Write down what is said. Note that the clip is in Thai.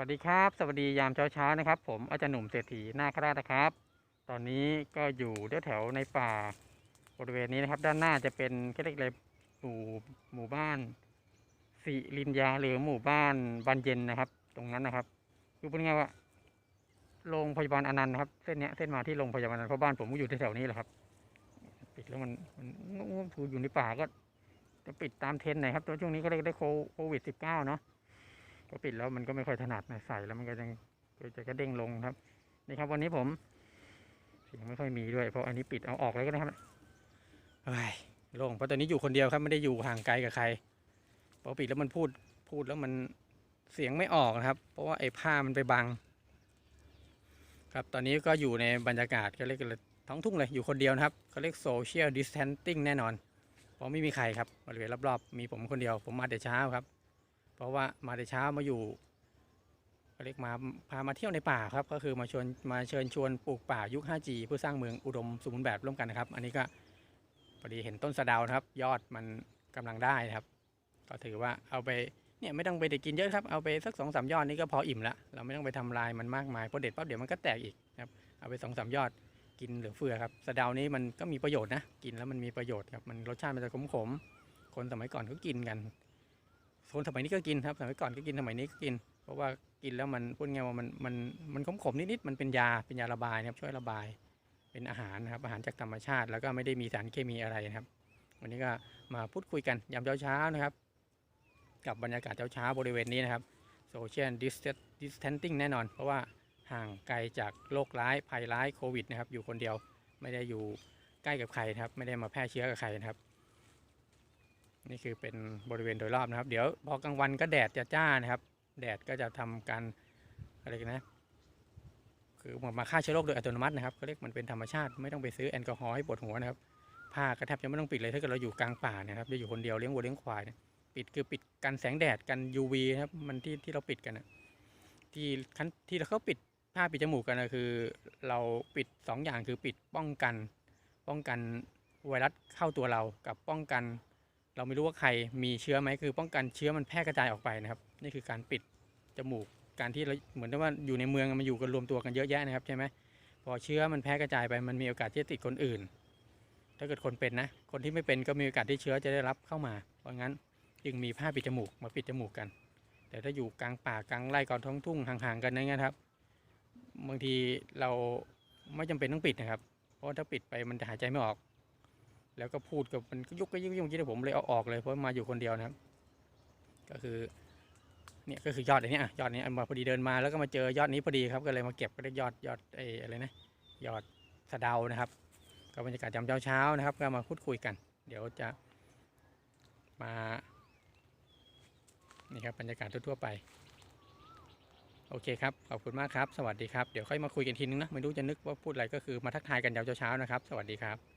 วัสดีครับ สวัสดียามเช้าๆนะครับ ผมอาจารย์หนุ่มเศรษฐีนาคราชนะครับ ตอนนี้ก็อยู่แถวในป่าบริเวณนี้นะครับ ด้านหน้าจะเป็นก็เรียกอะไรหมู่หมู่บ้านสิรินยาหรือหมู่บ้านบานเย็นนะครับ ตรงนั้นนะครับคือพูดง่ายว่าโรงพยาบาลอนันต์นะครับ เส้นเนี้ยเส้นมาที่โรงพยาบาลอนันต์เพราะบ้านผมก็อยู่แถวๆนี้แหละครับ ปิดแล้วมันมันงูอยู่ในป่าก็จะปิดตามเทรนด์หน่อยครับตัวช่วงนี้ก็เลยได้โควิดสิบเก้าเนาะ พอปิดแล้วมันก็ไม่ค่อยถนัดนะใส่แล้วมันก็ยังก็จะกระเด้งลงครับ นี่ครับวันนี้ผมเสียงไม่ค่อยมีด้วย เพราะอันนี้ปิดเอาออกเลยก็ได้ครับเฮ้ยโล่งเพราะตอนนี้อยู่คนเดียวครับไม่ได้อยู่ห่างไกลกับใครพอปิดแล้วมันพูดพูดแล้วมันเสียงไม่ออกนะครับ เพราะว่าไอ้ผ้ามันไปบัง ครับตอนนี้ก็อยู่ในบรรยากาศก็เรียกกันท้องทุ่งเลยอยู่คนเดียวนะครับเขาเรียกโซเชียลดิส a ทนติ้งแน่นอน เพราะไม่มีใครครับบริเวณรอบๆมีผมคนเดียวผมมาแต่เช้าครับ เพราะว่ามาแต่เช้ามาอยู่เรียกมาพามาเที่ยวในป่าครับ ก็คือมาชวนมาเชิญชวนปลูกป่ายุค 5G เพื่อสร้างเมืองอุดมสมบูรณ์แบบร่วมกันนะครับ อันนี้ก็พอดีเห็นต้นสะเดานะครับ ยอดมันกำลังได้นะครับ ก็ถือว่าเอาไปเนี่ยไม่ต้องไปได้กินเยอะครับเอาไปสักสองสามยอดนี่ก็พออิ่มละเราไม่ต้องไปทำลายมันมากมายเพราะเด็ดปั๊บเดี๋ยวมันก็แตกอีกครับเอาไปสองสามยอดกินเหลือเฟือครับสะเดานี้มันก็มีประโยชน์นะกินแล้วมันมีประโยชน์ครับมันรสชาติมันจะขมๆคนสมัยก่อนก็กินกัน คนสมัยนี้ก็กินครับสมัยก่อนก็กินสมัยนี้ก็กิน เพราะว่ากินแล้วมันพูดง่ายว่ามันมันมันขมขมนิดๆมันเป็นยาเป็นยาระบายนะครับช่วยระบาย เป็นอาหารนะครับอาหารจากธรรมชาติแล้วก็ไม่ได้มีสารเคมีอะไรนะครับ วันนี้ก็มาพูดคุยกันยามเช้าๆนะครับ กับบรรยากาศเช้าๆบริเวณนี้นะครับโซเชียลดิสเทนติ้งแน่นอน เพราะว่าห่างไกลจากโรคร้ายภัยร้ายโควิดนะครับอยู่คนเดียวไม่ได้อยู่ใกล้กับใครนะครับ ไม่ได้มาแพร่เชื้อกับใครนะครับ นี่คือเป็นบริเวณโดยรอบนะครับ เดี๋ยวพอกลางวันก็แดดจะจ้านะครับ แดดก็จะทำการอะไรกันนะ คือเหมือนมาฆ่าเชื้อโรคโดยอัตโนมัตินะครับก็เรียกมันเป็นธรรมชาติไม่ต้องไปซื้อแอลกอฮอล์ให้ปวดหัวนะครับผ้าก็แทบจะไม่ต้องปิดเลยถ้าเกิดเราอยู่กลางป่านยครับจะอยู่คนเดียวเลี้ยงวัวเลี้ยงควายเนี่ยปิดคือปิดกันแสงแดดกัน UV นะครับมันที่ที่เราปิดกันนะที่ขั้นที่เราเขาปิดผ้าปิดจมูกกันนะคือ เราปิดสองอย่างคือปิดป้องกัน ป้องกันไวรัสเข้าตัวเรากับป้องกัน เราไม่รู้ว่าใครมีเชื้อไหมคือ ป้องกันเชื้อมันแพร่กระจายออกไปนะครับ นี่คือการปิดจมูกการที่เราเหมือนว่าอยู่ในเมืองมันอยู่กันรวมตัวกันเยอะแยะนะครับใช่ไหมพอเชื้อมันแพร่กระจายไปมันมีโอกาสที่จะติดคนอื่น ถ้าเกิดคนเป็นนะ คนที่ไม่เป็นก็มีโอกาสที่เชื้อจะได้รับเข้ามา เพราะงั้นจึงมีผ้าปิดจมูกมาปิดจมูกกัน แต่ถ้าอยู่กลางป่ากลางไร่กลางท้องทุ่งห่างๆกันอย่างเงี้ยครับ บางทีเราไม่จำเป็นต้องปิดนะครับ เพราะถ้าปิดไปมันจะหายใจไม่ออก แล้วก็พูดกับมันก็ยุกก็ยุกยุกที่ผมเลยเอาออกเลยเพราะมาอยู่คนเดียวนะครับ ก็คือเนี่ยก็คือยอดอันนี้อะยอดนี้อันมาพอดีเดินมาแล้วก็มาเจอยอดนี้พอดีครับก็เลยมาเก็บก็ได้ยอดยอดไอ้อะไรนะยอดสะเดานะครับ ก็บรรยากาศยามเช้าๆนะครับ ก็มาพูดคุยกัน เดี๋ยวจะมานี่ครับบรรยากาศทั่วๆไปโอเคครับ ขอบคุณมากครับ สวัสดีครับ เดี๋ยวค่อยมาคุยกันทีนึงนะ ไม่รู้จะนึกว่าพูดอะไรก็คือมาทักทายกันยามเช้าๆนะครับ สวัสดีครับ